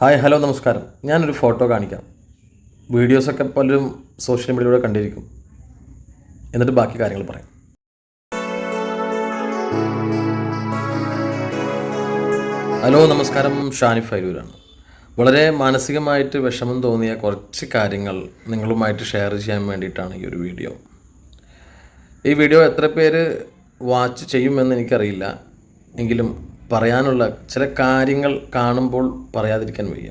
Hi hello നമസ്കാരം. ഞാനൊരു photo കാണിക്കാം. വീഡിയോസൊക്കെ പലരും സോഷ്യൽ മീഡിയയിലൂടെ കണ്ടിരിക്കും. എന്നിട്ട് ബാക്കി കാര്യങ്ങൾ പറയാം. ഹലോ നമസ്കാരം. ഷാനിഫ് ഫൈലൂരാണ് വളരെ മാനസികമായിട്ട് വിഷമം തോന്നിയ കുറച്ച് കാര്യങ്ങൾ നിങ്ങളുമായിട്ട് ഷെയർ ചെയ്യാൻ വേണ്ടിയിട്ടാണ് ഈ ഒരു വീഡിയോ. ഈ വീഡിയോ എത്ര പേര് വാച്ച് ചെയ്യുമെന്ന് എനിക്കറിയില്ല. എങ്കിലും പറയാനുള്ള ചില കാര്യങ്ങൾ കാണുമ്പോൾ പറയാതിരിക്കാൻ വയ്യ.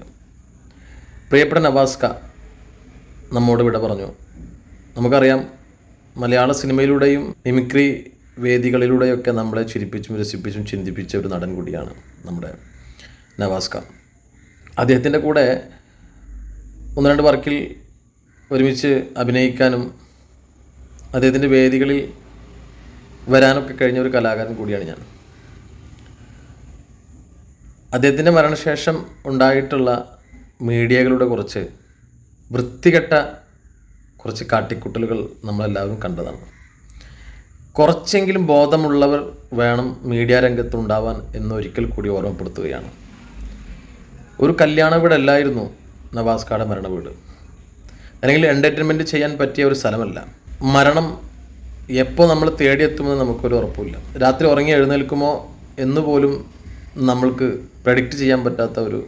പ്രിയപ്പെട്ട നവാസ്ക നമ്മോട് വിട പറഞ്ഞു. നമുക്കറിയാം മലയാള സിനിമയിലൂടെയും മിമിക്രി വേദികളിലൂടെയൊക്കെ നമ്മളെ ചിരിപ്പിച്ചും രസിപ്പിച്ചും ചിന്തിപ്പിച്ച ഒരു നടൻ കൂടിയാണ് നമ്മുടെ നവാസ്ക. അദ്ദേഹത്തിന്റെ കൂടെ ഒന്ന് രണ്ട് വർക്കിൽ ഒരുമിച്ച് അഭിനയിക്കാനും അദ്ദേഹത്തിന്റെ വേദികളിൽ വരാനൊക്കെ കഴിഞ്ഞ ഒരു കലാകാരൻ കൂടിയാണ് ഞാൻ. അദ്ദേഹത്തിന്റെ മരണശേഷം ഉണ്ടായിട്ടുള്ള മീഡിയകളുടെ കുറച്ച് വൃത്തികെട്ട കുറച്ച് കാട്ടിക്കുട്ടലുകൾ നമ്മളെല്ലാവരും കണ്ടതാണ്. കുറച്ചെങ്കിലും ബോധമുള്ളവർ വേണം മീഡിയ രംഗത്തുണ്ടാവാൻ എന്നൊരിക്കൽ കൂടി ഓർമ്മപ്പെടുത്തുകയാണ്. ഒരു കല്യാണ വീടല്ലായിരുന്നു നവാസ്കാടെ മരണ വീട്. അല്ലെങ്കിൽ എന്റർടൈൻമെന്റ് ചെയ്യാൻ പറ്റിയ ഒരു സ്ഥലമല്ല. മരണം എപ്പോൾ നമ്മൾ തേടിയെത്തുമെന്ന് നമുക്കൊരു ഉറപ്പില്ല രാത്രി ഉറങ്ങി എഴുന്നേൽക്കുമോ എന്ന് പോലും നമ്മൾക്ക് പ്രഡിക്റ്റ് ചെയ്യാൻ പറ്റാത്ത ഒരു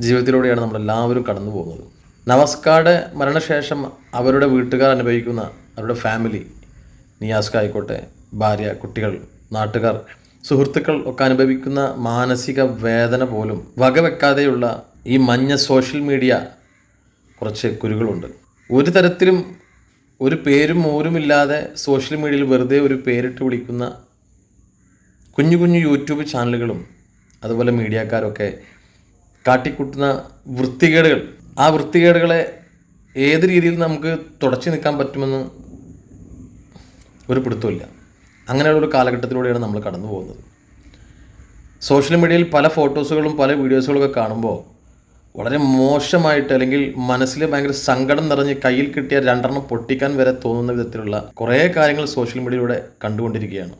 ജീവിതത്തിലൂടെയാണ് നമ്മളെല്ലാവരും കടന്നു പോകുന്നത്. നവാസ്കാടെ മരണശേഷം അവരുടെ വീട്ടുകാർ അനുഭവിക്കുന്ന അവരുടെ ഫാമിലി നിയാസ്ക ആയിക്കോട്ടെ ഭാര്യ കുട്ടികൾ നാട്ടുകാർ സുഹൃത്തുക്കൾ ഒക്കെ അനുഭവിക്കുന്ന മാനസിക വേദന പോലും വകവെക്കാതെയുള്ള ഈ മഞ്ഞ സോഷ്യൽ മീഡിയ കുറച്ച് കുരുകളുണ്ട് ഒരു തരത്തിലും ഒരു പേരും ഓരുമില്ലാതെ സോഷ്യൽ മീഡിയയിൽ വെറുതെ ഒരു പേരിട്ട് വിളിക്കുന്ന കുഞ്ഞു കുഞ്ഞു യൂട്യൂബ് ചാനലുകളും അതുപോലെ മീഡിയക്കാരൊക്കെ കാട്ടിക്കൂട്ടുന്ന വൃത്തികേടുകൾ. ആ വൃത്തികേടുകളെ ഏത് രീതിയിൽ നമുക്ക് തുടച്ചു നിൽക്കാൻ പറ്റുമെന്ന് ഒരു പിടുത്തമില്ല അങ്ങനെയുള്ള ഒരു കാലഘട്ടത്തിലൂടെയാണ് നമ്മൾ കടന്നു പോകുന്നത്. സോഷ്യൽ മീഡിയയിൽ പല ഫോട്ടോസുകളും പല വീഡിയോസുകളൊക്കെ കാണുമ്പോൾ വളരെ മോശമായിട്ട് അല്ലെങ്കിൽ മനസ്സിൽ ഭയങ്കര സങ്കടം നിറഞ്ഞ് കയ്യിൽ കിട്ടിയ രണ്ടെണ്ണം പൊട്ടിക്കാൻ വരെ തോന്നുന്ന വിധത്തിലുള്ള കുറേ കാര്യങ്ങൾ സോഷ്യൽ മീഡിയയിലൂടെ കണ്ടുകൊണ്ടിരിക്കുകയാണ്.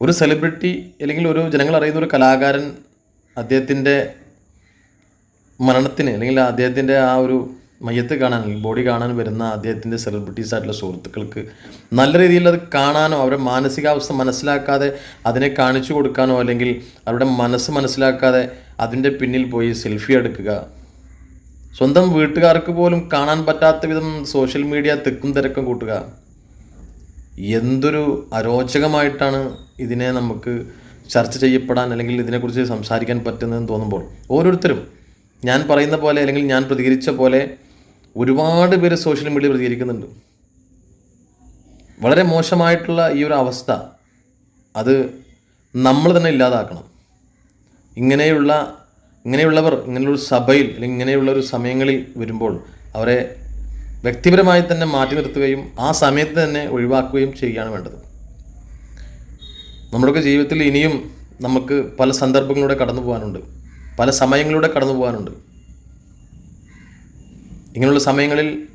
ഒരു സെലിബ്രിറ്റി അല്ലെങ്കിൽ ഒരു ജനങ്ങൾ അറിയുന്ന ഒരു കലാകാരൻ അദ്ദേഹത്തിന്റെ മരണത്തിന് അല്ലെങ്കിൽ അദ്ദേഹത്തിന്റെ ആ ഒരു മയ്യത്ത് കാണാൻ അല്ലെങ്കിൽ ബോഡി കാണാൻ വരുന്ന അദ്ദേഹത്തിന്റെ സെലിബ്രിറ്റീസ് ആയിട്ടുള്ള സുഹൃത്തുക്കൾക്ക് നല്ല രീതിയിൽ അത് കാണാനോ അവരുടെ മാനസികാവസ്ഥ മനസ്സിലാക്കാതെ അതിനെ കാണിച്ചു കൊടുക്കാനോ അല്ലെങ്കിൽ അവരുടെ മനസ്സ് മനസ്സിലാക്കാതെ അതിന്റെ പിന്നിൽ പോയി സെൽഫി എടുക്കുക. സ്വന്തം വീട്ടുകാർക്ക് പോലും കാണാൻ പറ്റാത്ത വിധം സോഷ്യൽ മീഡിയ തെക്കും തിരക്കും കൂട്ടുക. എന്തൊരു അരോചകമായിട്ടാണ് ഇതിനെ നമുക്ക് ചർച്ച ചെയ്യപ്പെടാൻ അല്ലെങ്കിൽ ഇതിനെക്കുറിച്ച് സംസാരിക്കാൻ പറ്റുന്നതെന്ന് തോന്നുമ്പോൾ ഓരോരുത്തരും ഞാൻ പറയുന്ന പോലെ അല്ലെങ്കിൽ ഞാൻ പ്രതികരിച്ച പോലെ ഒരുപാട് പേര് സോഷ്യൽ മീഡിയ പ്രതികരിക്കുന്നുണ്ട്. വളരെ മോശമായിട്ടുള്ള ഈ ഒരു അവസ്ഥ അത് നമ്മൾ തന്നെ ഇല്ലാതാക്കണം. ഇങ്ങനെയുള്ള ഇങ്ങനെയുള്ളവർ ഇങ്ങനെയുള്ള സഭയിൽ അല്ലെങ്കിൽ ഇങ്ങനെയുള്ള ഒരു സമയങ്ങളിൽ വരുമ്പോൾ അവരെ വ്യക്തിപരമായി തന്നെ മാറ്റി നിർത്തുകയും ആ സമയത്ത് തന്നെ ഒഴിവാക്കുകയും ചെയ്യുകയാണ് വേണ്ടത്. നമ്മുടെയൊക്കെ ജീവിതത്തിൽ ഇനിയും നമുക്ക് പല സന്ദർഭങ്ങളിലൂടെ കടന്നു പോകാനുണ്ട്. പല സമയങ്ങളിലൂടെ കടന്നു പോകാനുണ്ട്. ഇങ്ങനെയുള്ള സമയങ്ങളിൽ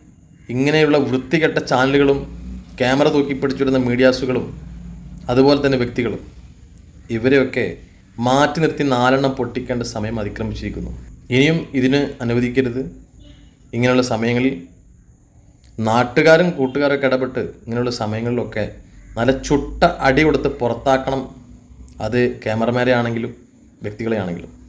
ഇങ്ങനെയുള്ള വൃത്തികെട്ട ചാനലുകളും ക്യാമറ തൂക്കി പിടിച്ചിടുന്ന മീഡിയാസുകളും അതുപോലെ തന്നെ വ്യക്തികളും ഇവരെയൊക്കെ മാറ്റി നിർത്തി നാലെണ്ണം പൊട്ടിക്കേണ്ട സമയം അതിക്രമിച്ചിരിക്കുന്നു. ഇനിയും ഇതിന് അനുവദിക്കരുത്. ഇങ്ങനെയുള്ള സമയങ്ങളിൽ നാട്ടുകാരും കൂട്ടുകാരൊക്കെ ഇടപെട്ട് ഇങ്ങനെയുള്ള സമയങ്ങളിലൊക്കെ നല്ല ചുട്ട അടി കൊടുത്ത് പുറത്താക്കണം. അത് ക്യാമറമാരെ ആണെങ്കിലും വ്യക്തികളെ ആണെങ്കിലും.